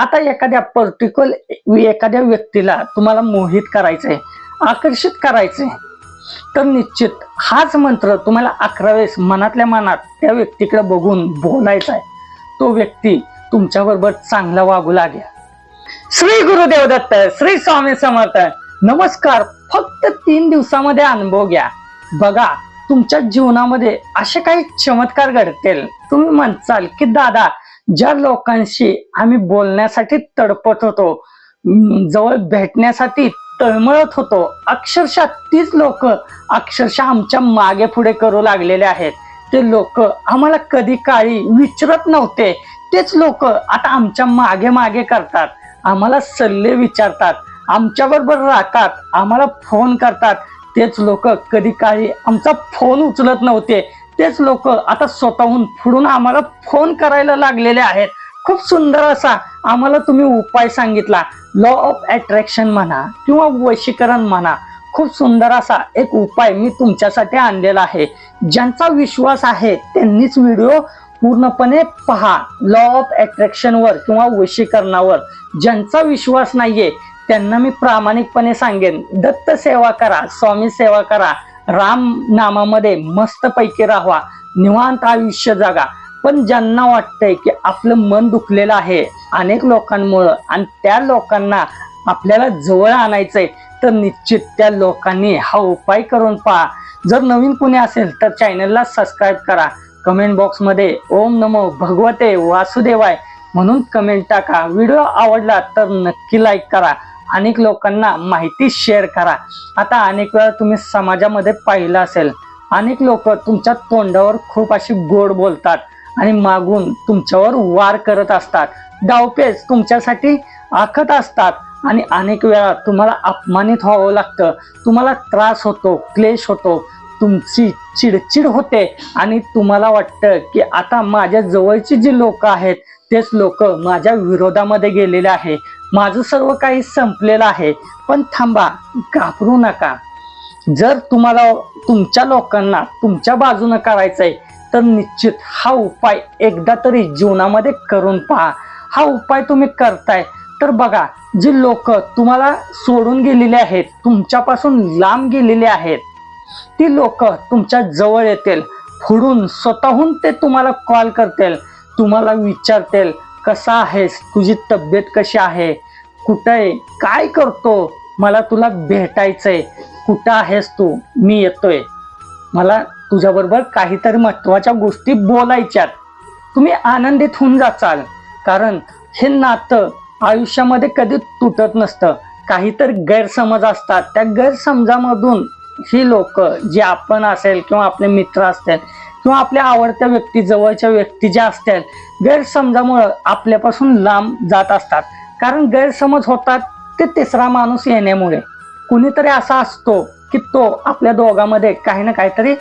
आता एखाद्या पर्टिक्युलर एखाद्या व्यक्तीला तुम्हाला मोहित करायचंय आकर्षित करायचंय तर निश्चित हाच मंत्र तुम्हाला अकरा वेळेस मनातल्या मनात त्या व्यक्तीकडे बघून बोलायचा आहे तो व्यक्ती तुमच्याबरोबर चांगला वागू लागेल. श्री गुरुदेव दत्त श्री स्वामी समर्थ नमस्कार. फक्त तीन दिवसामध्ये अनुभव घ्या. बघा तुमच्या जीवनामध्ये असे काही चमत्कार घडतील. तुम्ही म्हणचाल की दादा ज्या लोकांशी आम्ही बोलण्यासाठी तडपत होतो जवळ भेटण्यासाठी तळमळत होतो अक्षरशः तीच लोक अक्षरशः आमच्या मागे पुढे करू लागलेले आहेत. ते लोक आम्हाला कधी काळी विचारत नव्हते. तेच लोक आता आमच्या मागे मागे करतात. आम्हाला सल्ले विचारतात. आमच्या बरोबर राहतात. आम्हाला फोन करतात. तेच लोक कधी काळी आमचा फोन उचलत नव्हते. तेच लोक आता स्वतःहून पुढून आम्हाला फोन करायला लागलेले आहेत. खूप सुंदर असा आम्हाला तुम्ही उपाय सांगितला. लॉ ऑफ अट्रॅक्शन म्हणा किंवा वशीकरण म्हणा. खूप सुंदर असा एक उपाय मी तुमच्यासाठी आणलेला आहे. ज्यांचा विश्वास आहे त्यांनीच व्हिडिओ पूर्णपणे पहा. लॉ ऑफ अट्रॅक्शनवर किंवा वशीकरणावर. ज्यांचा विश्वास नाहीये त्यांना मी प्रामाणिकपणे सांगेन. दत्त सेवा करा स्वामी सेवा करा. राम नामामध्ये मस्तपैकी राहावा निवांत आयुष्य जगा. पण ज्यांना वाटतंय की आपलं मन दुखलेलं आहे अनेक लोकांमुळं आणि त्या लोकांना आपल्याला जवळ आणायचंय तर निश्चित त्या लोकांनी हा उपाय करून पहा. जर नवीन कुणी असेल तर चॅनलला सबस्क्राईब करा. कमेंट बॉक्समध्ये ओम नमो भगवते वासुदेवाय म्हणून कमेंट टाका. व्हिडिओ आवडला तर नक्की लाईक करा. अनेक लोकांना माहिती शेअर करा. आता अनेक वेळा तुम्ही समाजामध्ये पाहिलं असेल अनेक लोक तुमच्या तोंडावर खूप अशी गोड बोलतात आणि मागून तुमच्यावर वार करत असतात. डावपेच तुमच्यासाठी आखत असतात आणि अनेक वेळा तुम्हाला अपमानित व्हावं लागतं. तुम्हाला त्रास होतो क्लेश होतो तुमची चिडचिड होते आणि तुम्हाला वाटतं की आता माझ्या जवळची जी लोक आहेत तेच लोक माझ्या विरोधामध्ये गेलेले आहे. माझं सर्व काही संपलेलं आहे. पण थांबा घाबरू नका. जर तुम्हाला तुमच्या लोकांना तुमच्या बाजूनं करायचंय तर निश्चित हा उपाय एकदा तरी जीवनामध्ये करून पहा. हा उपाय तुम्ही करताय तर बघा जी लोक तुम्हाला सोडून गेलेली आहेत तुमच्यापासून लांब गेलेली आहेत ती लोक तुमच्या जवळ येतील. पुढून स्वतःहून ते तुम्हाला कॉल करतील. तुम्हाला विचारतील कसा आहेस? तुझी तब्येत कशी आहे? कुठं आहे? काय करतो? मला तुला भेटायचंय. कुठं आहेस तू? मी येतोय. मला तुझ्याबरोबर काहीतरी महत्त्वाच्या गोष्टी बोलायच्यात. तुम्ही आनंदित होऊन जाचाल. कारण हे नातं आयुष्यामध्ये कधी तुटत नसतं. काहीतरी गैरसमज असतात. त्या गैरसमजामधून ही लोक जे आपण असेल किंवा आपले मित्र असतील किंवा आपल्या आवडत्या व्यक्ती जवळच्या व्यक्ती ज्या असतील गैरसमजामुळं आपल्यापासून लांब जात असतात. कारण गैरसमज होतात ते तिसरा माणूस येण्यामुळे. कुणीतरी असा असतो की तो आपल्या दोघांमध्ये काही ना काहीतरी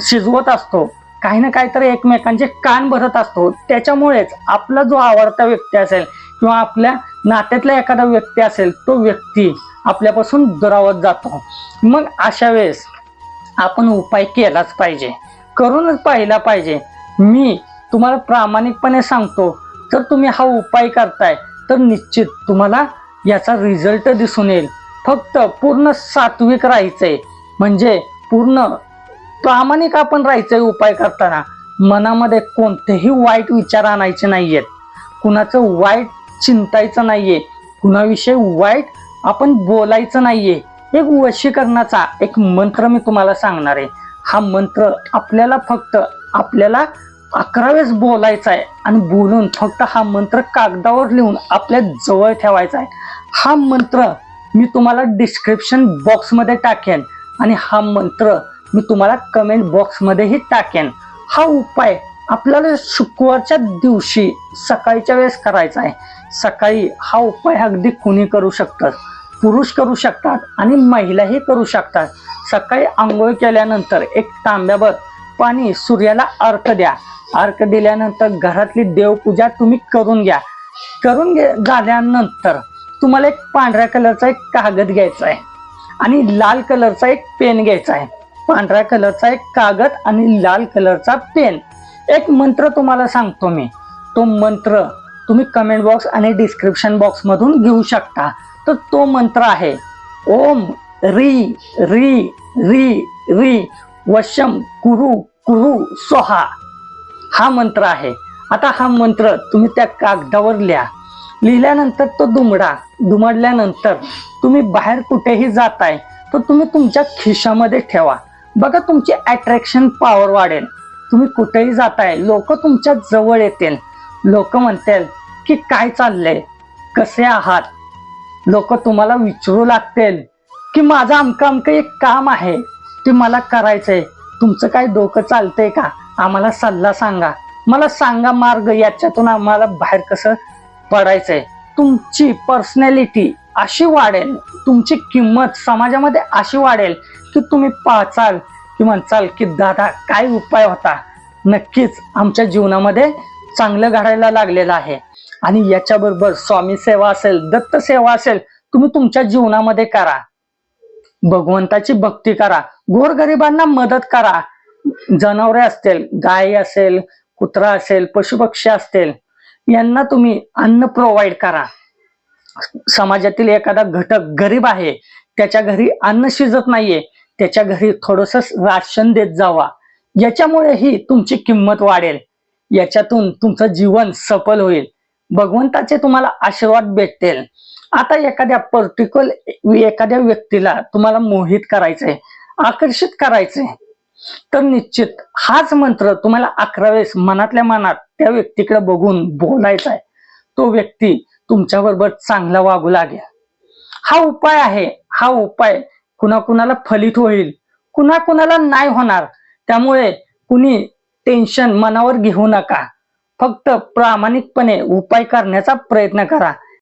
शिजवत असतो काही ना काहीतरी एकमेकांचे कान भरत असतो. त्याच्यामुळेच आपला जो आवडता व्यक्ती असेल किंवा आपल्या नात्यातला एखादा व्यक्ती असेल तो व्यक्ती आपल्यापासून दुरावत जातो. मग अशा वेळेस आपण उपाय केलाच पाहिजे. करूनच पाहिला पाहिजे. मी तुम्हाला प्रामाणिकपणे सांगतो जर तुम्ही हा उपाय करताय तर निश्चित तुम्हाला याचा रिझल्ट दिसून येईल. फक्त पूर्ण सात्विक राहायचंय. म्हणजे पूर्ण प्रामाणिक आपण राहायचंय उपाय करताना. मनामध्ये कोणतेही वाईट विचार आणायचे नाहीयेत. कुणाचं वाईट चिंतायचं नाहीये. कुणाविषयी वाईट आपण बोलायचं नाहीये. एक वशीकरणाचा एक मंत्र मी तुम्हाला सांगणार आहे. हा मंत्र आपल्याला फक्त आपल्याला अकरा वेळेस बोलायचा आहे आणि बोलून फक्त हा मंत्र कागदावर लिहून आपल्या जवळ ठेवायचा आहे. हा मंत्र मी तुम्हाला डिस्क्रिप्शन बॉक्समध्ये टाकेन आणि हा मंत्र मी तुम्हाला कमेंट बॉक्समध्येही टाकेन. हा उपाय आपल्याला शुक्रवारच्या दिवशी सकाळच्या वेळेस करायचा आहे. सकाळी हा उपाय अगदी कुणी करू शकतात पुरुष करू शकतात आणि महिलाही करू शकतात. सकाळी आंघोळ केल्यानंतर एक तांब्याभर पाणी सूर्याला अर्क द्या. अर्क दिल्यानंतर घरातली देवपूजा तुम्ही करून घ्या. करून घे झाल्यानंतर तुम्हाला एक पांढऱ्या कलरचा एक कागद घ्यायचा आहे आणि लाल कलरचा एक पेन घ्यायचा आहे पांढऱ्या कलरचा एक कागद आणि लाल कलरचा पेन. एक मंत्र तुम्हाला सांगतो मी. तो मंत्र तुम्ही कमेंट बॉक्स आणि डिस्क्रिप्शन बॉक्स मधून घेऊ शकता. तर तो मंत्र आहे ओम री री री री वशम कुरु कुरु सोहा. हा मंत्र आहे. आता हा मंत्र तुम्ही त्या कागदावर लिहा. लिहिल्यानंतर तो दुमडा दुमडल्यानंतर तुम्ही बाहेर कुठेही जाताय तर तुम्ही तुमच्या खिशामध्ये ठेवा. बघा तुमची अट्रॅक्शन पॉवर वाढेल. तुम्ही कुठेही जाताय लोक तुमच्या जवळ येतील. लोक म्हणतील की काय चाललंय? कसे आहात? लोक तुम्हाला विचारू लागतील. की माझं अमकं अमकं एक काम आहे ते मला करायचंय. तुमचं काय डोकं चालतंय का? आम्हाला सल्ला सांगा. मला सांगा मार्ग याच्यातून आम्हाला बाहेर कसं पडायचंय. तुमची पर्सनॅलिटी अशी वाढेल. तुमची किंमत समाजामध्ये अशी वाढेल की तुम्ही पाहचाल की म्हणचाल की दादा काय उपाय होता? नक्कीच आमच्या जीवनामध्ये चांगलं घडायला लागलेलं आहे. आणि याच्याबरोबर स्वामी सेवा असेल दत्त सेवा असेल तुम्ही तुमच्या जीवनामध्ये करा. भगवंताची भक्ती करा. गोरगरिबांना मदत करा. जनावरे असतील गाय असेल कुत्रा असेल पशुपक्षी असतील यांना तुम्ही अन्न प्रोव्हाइड करा. समाजातील एखादा घटक गरीब आहे त्याच्या घरी अन्न शिजत नाहीये त्याच्या घरी थोडस राशन देत जावा. याच्यामुळेही तुमची किंमत वाढेल. याच्यातून तुमचं जीवन सफल होईल. भगवंताचे तुम्हाला आशीर्वाद भेटतील. आता एखाद्या पर्टिक्युलर एखाद्या व्यक्तीला तुम्हाला मोहित करायचंय आकर्षित करायचंय तर निश्चित हाच मंत्र तुम्हाला अकरा वेळेस मनातल्या मनात त्या व्यक्तीकडे बघून बोलायचा आहे. तो व्यक्ती तुमच्या बरोबर चांगला वागू लागेल. हा उपाय आहे. हा उपाय कुणाकुणाला फलित होईल कुणाकुणाला नाही होणार. त्यामुळे कुणी टेन्शन मनावर घेऊ नका. फक्त प्रामाणिकपणे उपाय करण्याचा प्रयत्न करा.